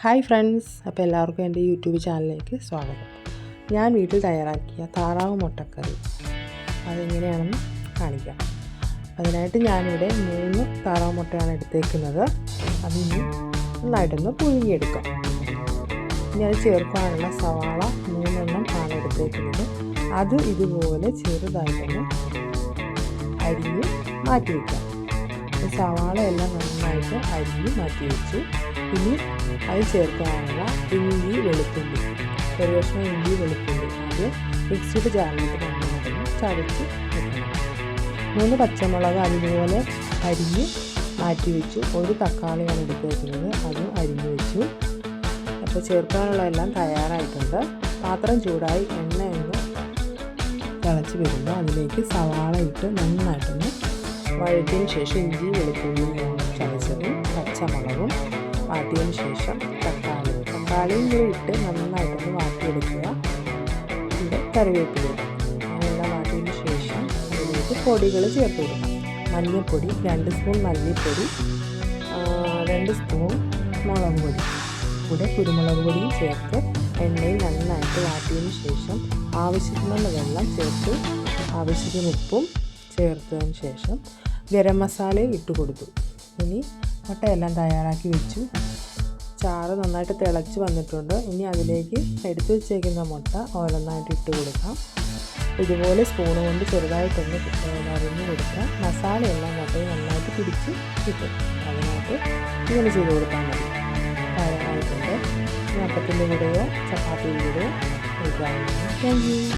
Hi friends അപ്പോൾ എല്ലാവർക്കും എന്റെ യൂട്യൂബ് ചാനലിലേക്ക് സ്വാഗതം. ഞാൻ വീട്ടിൽ തയ്യാറാക്കിയ താറാവ് മുട്ടക്കറി. അതെങ്ങനെയാണെന്ന് കാണിക്കാം. അതിനായിട്ട് ഞാനിവിടെ മൂന്ന് താറാവ് മുട്ടയാണ് എടുത്തേക്കുന്നത്. അതിന് നന്നായിട്ടൊന്ന് പുഴുങ്ങിയെടുക്കാം. ഞാൻ ചേർക്കാനുള്ള സവാള മൂന്നെണ്ണം ആണ് എടുത്തേക്കുന്നത്. അത് ഇതുപോലെ ചെറുതായിട്ടൊന്ന് അരിഞ്ഞ് മാറ്റി വയ്ക്കാം സവാള എല്ലാം നന്നായിട്ട് അരിഞ്ഞ് മാറ്റി വെച്ചു. ഇനി അത് ചേർക്കാനുള്ള ഇഞ്ചി വെളുത്തുള്ളി. ഒരു കഷ്ണം ഇഞ്ചി വെളുത്തുള്ളി അത് മിക്സിയുടെ ജാറിലേക്ക് നന്നായിട്ട് ചതച്ച് വെക്കണം. മൂന്ന് പച്ചമുളക് അതുപോലെ അരിഞ്ഞ് മാറ്റി വെച്ചു. ഒരു തക്കാളിയാണ് എടുത്ത് വെക്കുന്നത് അതും അരിഞ്ഞ് വെച്ചു. അപ്പോൾ ചേർക്കാനുള്ള എല്ലാം തയ്യാറായിട്ടുണ്ട്. പാത്രം ചൂടായി എണ്ണ ഒന്ന് തിളച്ച് വരുമ്പോൾ അതിലേക്ക് സവാള ഇട്ട് നന്നായിട്ടൊന്ന് വഴറ്റിയതിന് ശേഷം ഇഞ്ചി വെളുത്തുള്ളി ചതച്ചതും പച്ചമുളകും വാട്ടിയതിന് ശേഷം തക്കാളി. തക്കാളിയും കൂടി ഇട്ട് നന്നായിട്ടൊന്ന് വാട്ടിയെടുക്കുക. ഇവിടെ കറിവേപ്പില അതെല്ലാം വാട്ടിയതിന് ശേഷം അതിലേക്ക് പൊടികൾ ചേർത്ത് കൊടുക്കാം മഞ്ഞൾപ്പൊടി രണ്ട് സ്പൂൺ മല്ലിപ്പൊടി രണ്ട് സ്പൂൺ മുളക് പൊടി. കൂടെ കുരുമുളക് പൊടിയും ചേർത്ത് എണ്ണയിൽ നന്നായിട്ട് വാട്ടിയതിന് ശേഷം ആവശ്യത്തിനുള്ള വെള്ളം ചേർത്ത് ആവശ്യത്തിന് ഉപ്പും ചേർത്തതിന് ശേഷം ഗരം മസാലയും ഇട്ട് കൊടുത്തു. ഇനി മുട്ടയെല്ലാം തയ്യാറാക്കി വെച്ചു. ചാറ് നന്നായിട്ട് തിളച്ച് വന്നിട്ടുണ്ട്. ഇനി അതിലേക്ക് എടുത്തു വെച്ചേക്കുന്ന മുട്ട ഓരോന്നായിട്ട് ഇട്ട് കൊടുക്കാം. ഇതുപോലെ സ്പൂൺ കൊണ്ട് ചെറുതായിട്ടൊന്ന് അരിഞ്ഞ് കൊടുക്കാം. മസാലയെല്ലാം മുട്ടയിൽ നന്നായിട്ട് പിടിച്ച് കിട്ടും. അതിനായിട്ട് ഇങ്ങനെ ചെയ്ത് കൊടുത്താൽ മതി. തയ്യാറായിട്ടുണ്ട്. അപ്പത്തിന്റെ കൂടെയോ ചപ്പാത്തിയുടെ കൂടെയോ താങ്ക് യു